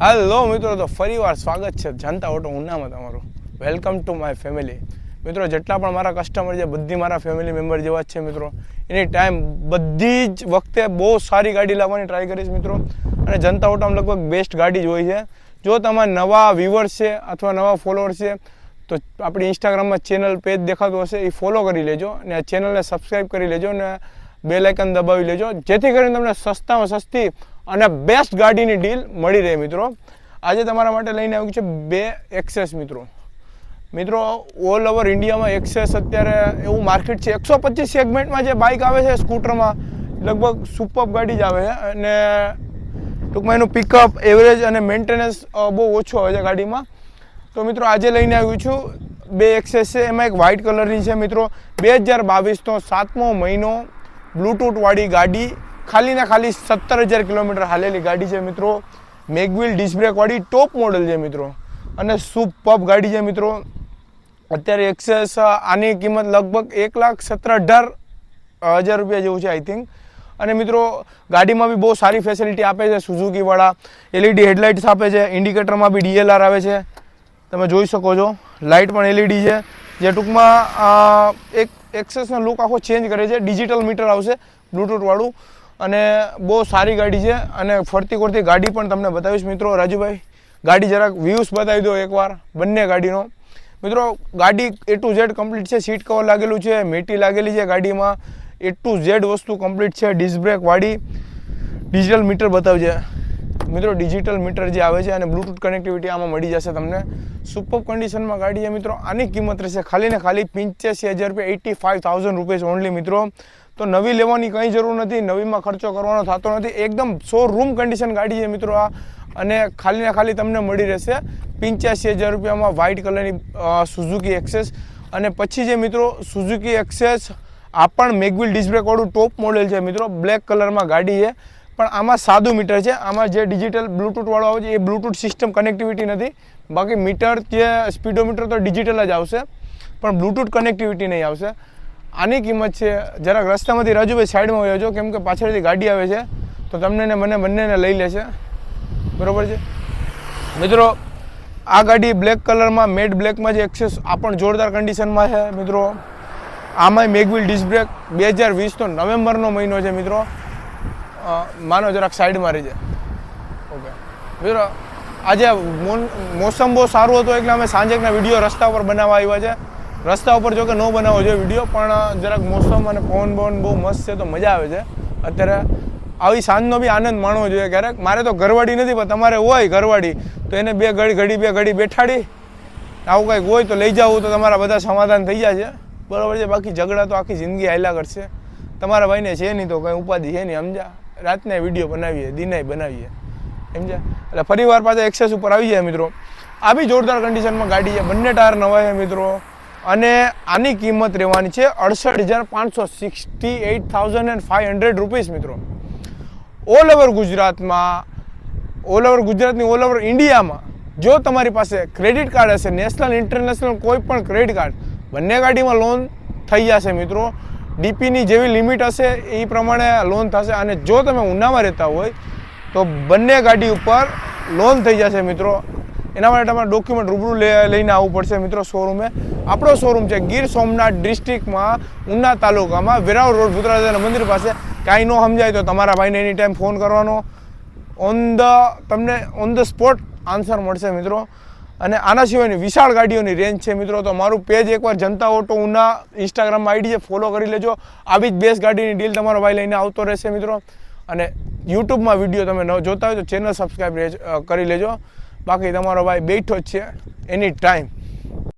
હાલો મિત્રો. તો ફરીવાર સ્વાગત છે જનતા ઓટો ઉનામાં તમારું. વેલકમ ટુ માય ફેમિલી મિત્રો, જેટલા પણ મારા કસ્ટમર છે, બધી મારા ફેમિલી મેમ્બર જેવા જ છે, મિત્રો. એની ટાઈમ બધી જ વખતે બહુ સારી ગાડી લાવવાની ટ્રાય કરીશ, મિત્રો. અને જનતા ઓટામાં લગભગ બેસ્ટ ગાડી જ હોય છે. જો તમારા નવા વ્યુઅર્સ છે અથવા નવા ફોલોઅર્સ છે, તો આપણી ઇન્સ્ટાગ્રામમાં ચેનલ પેજ દેખાતું હશે. એ ફોલો કરી લેજો અને આ ચેનલને સબસ્ક્રાઈબ કરી લેજો અને બે લાઇકન દબાવી લેજો. જેથી કરીને તમને સસ્તામાં સસ્તી અને બેસ્ટ ગાડીની ડીલ મળી રહે મિત્રો. આજે તમારા માટે લઈને આવ્યું છે બે એક્સેસ મિત્રો. મિત્રો ઓલ ઓવર ઇન્ડિયામાં એક્સેસ અત્યારે એવું માર્કેટ છે. એકસો પચીસ સેગમેન્ટમાં જે બાઇક આવે છે સ્કૂટરમાં લગભગ સુપર ગાડી જ આવે છે. અને ટૂંકમાં એનું પિકઅપ એવરેજ અને મેન્ટેનન્સ બહુ ઓછું આવે છે ગાડીમાં. તો મિત્રો, આજે લઈને આવ્યું છું. બે એક્સેસ છે. એમાં એક વ્હાઇટ કલરની છે મિત્રો. બે હજાર બાવીસનો સાતમો મહિનો બ્લૂટૂથવાળી ગાડી. ખાલી ને ખાલી સત્તર હજાર કિલોમીટર હાલેલી ગાડી છે મિત્રો. મેગવિલ ડિસ્બ્રેકવાળી ટોપ મોડલ છે મિત્રો. અને સુપર ગાડી છે મિત્રો. અત્યારે એક્સેસ આની કિંમત લગભગ એક લાખ સત્તર અઢાર હજાર રૂપિયા જેવું છે આઈ થિંક અને મિત્રો, ગાડીમાં બી બહુ સારી ફેસિલિટી આપે છે સુઝુકીવાળા એલઈડી હેડલાઇટ્સ આપે છે ઇન્ડિકેટરમાં બી ડીએલઆર આવે છે. તમે જોઈ શકો છો. લાઇટ પણ એલઈડી છે. જે ટૂંકમાં એક એક્સેસનો લુક આખો ચેન્જ કરે છે. ડિજિટલ મીટર આવશે બ્લૂટૂથવાળું અને બહુ સારી ગાડી છે અને ફરતી ફરતી ગાડી પણ તમને બતાવીશ મિત્રો, રાજુભાઈ. ગાડી જરાક વ્યૂઝ બતાવી દો એકવાર, બંને ગાડીનો. મિત્રો, ગાડી એ ટુ ઝેડ કમ્પ્લીટ છે સીટ કવર લાગેલું છે, મેટી લાગેલી છે ગાડીમાં. એ ટુ ઝેડ વસ્તુ કમ્પ્લીટ છે ડિસ્ક વાડી ડિજિટલ મીટર બતાવજે. મિત્રો ડિજિટલ મીટર જે આવે છે અને બ્લૂટૂથ કનેક્ટિવિટી આમાં મળી જશે તમને. સુપર કન્ડિશનમાં ગાડી છે મિત્રો. આની કિંમત રહેશે ખાલી ને ખાલી પંચ્યાસી હજાર રૂપિયા eighty five thousand rupees only મિત્રો. તો નવી લેવાની કંઈ જરૂર નથી, નવીમાં ખર્ચો કરવાનો થતો નથી. એકદમ સો રૂમ કન્ડિશન ગાડી છે મિત્રો આ. અને ખાલી ને ખાલી તમને મળી રહેશે પંચ્યાસી હજાર રૂપિયામાં વ્હાઇટ કલરની સુઝુકી એક્સેસ અને પછી જે મિત્રો સુઝુકી એક્સેસ આ પણ મેગવિલ ડિસ્બ્રેકવાળું ટોપ મોડેલ છે મિત્રો. બ્લેક કલરમાં ગાડી છે. પણ આમાં સાદું મીટર છે. આમાં જે ડિજિટલ બ્લૂટૂથવાળો આવે છે, એ બ્લૂટૂથ સિસ્ટમ કનેક્ટિવિટી નથી. બાકી મીટર કે સ્પીડોમીટર તો ડિજિટલ જ આવશે. પણ બ્લૂટૂથ કનેક્ટિવિટી નહીં આવશે. આની કિંમત છે, જરાક રસ્તામાંથી રાજુભાઈ સાઈડમાં છો કેમ કે પાછળથી ગાડી આવે છે, તો તમને ને મને બંનેને લઈ લેશે. બરોબર છે? મિત્રો, આ ગાડી બ્લેક કલરમાં મેટ બ્લેકમાં જે એક્સેસ આ પણ જોરદાર કન્ડિશનમાં છે, મિત્રો. આમાંય મેગવિલ ડિસ્ક બ્રેક બે હજાર વીસનો નવેમ્બરનો મહિનો છે, મિત્રો. માનો જરાક સાઈડમાં રહીજે. ઓકે મિત્રો, આજે મોસમ બહુ સારું હતું, એટલે અમે સાંજેકના વીડિયો રસ્તા ઉપર બનાવવા આવ્યા છે. રસ્તા ઉપર જો કે ન બનાવવો જોઈએ વીડિયો, પણ જરાક મોસમ અને પવન પવન બહુ મસ્ત છે તો મજા આવે છે. અત્યારે આવી સાંજનો બી આનંદ માણવો જોઈએ ક્યારેક. મારે તો ઘરવાળી નથી, પણ તમારે હોય ઘરવાળી, તો એને બે ઘડી ઘડી, બે ઘડી બેઠાડી. આવું કંઈક હોય તો લઈ જાવું, તો તમારા બધા સમાધાન થઈ જાય છે. બરાબર છે, બાકી ઝઘડા તો આખી જિંદગી હાલ્યા કરશે. તમારા ભાઈને છે નહીં તો કંઈ ઉપાધિ છે નહીં સમજ્યા રાતને વીડિયો બનાવીએ, દિનાય બનાવીએ. સમજ્યા એટલે ફરી વાર પાછા એક્સેસ ઉપર આવી જાય મિત્રો. આ બી જોરદાર કન્ડિશનમાં ગાડી છે. બંને ટાયર નવા છે મિત્રો. અને આની કિંમત રહેવાની છે અડસઠ હજાર પાંચસો sixty eight thousand and five hundred rupees મિત્રો. ઓલ ઓવર ગુજરાતમાં ઓલ ઓવર ગુજરાતની ઓલ ઓવર ઇન્ડિયામાં, જો તમારી પાસે ક્રેડિટ કાર્ડ હશે, નેશનલ, ઇન્ટરનેશનલ કોઈ પણ ક્રેડિટ કાર્ડ, બંને ગાડીમાં લોન થઈ જશે મિત્રો. ડીપીની જેવી લિમિટ હશે, એ પ્રમાણે લોન થશે. અને જો તમે ઉનામાં રહેતા હોય, તો બંને ગાડી ઉપર લોન થઈ જશે મિત્રો. એના માટે તમારે ડોક્યુમેન્ટ રૂબરૂ લઈને આવવું પડશે મિત્રો શોરૂમે આપણો શોરૂમ છે ગીર સોમનાથ ડિસ્ટ્રિક્ટમાં ઉના તાલુકામાં વેરાવ રોડ ભૂતરાજાના મંદિર પાસે. કાંઈ ન સમજાય તો તમારા ભાઈને એની ટાઈમ ફોન કરવાનો. ઓન ધ તમને ઓન ધ સ્પોટ આન્સર મળશે મિત્રો. અને આના સિવાયની વિશાળ ગાડીઓની રેન્જ છે મિત્રો. તો મારું પેજ એકવાર જનતા ઓટો ઉના ઇન્સ્ટાગ્રામમાં આઈડી છે ફોલો કરી લેજો. આવી જ બેસ્ટ ગાડીની ડીલ તમારો ભાઈ લઈને આવતો રહેશે મિત્રો. અને યુટ્યુબમાં વીડિયો તમે ન જોતા હોય તો ચેનલ સબસ્ક્રાઈબ કરી લેજો. બાકી તમારો ભાઈ બેઠો જ છે. એની ટાઈમ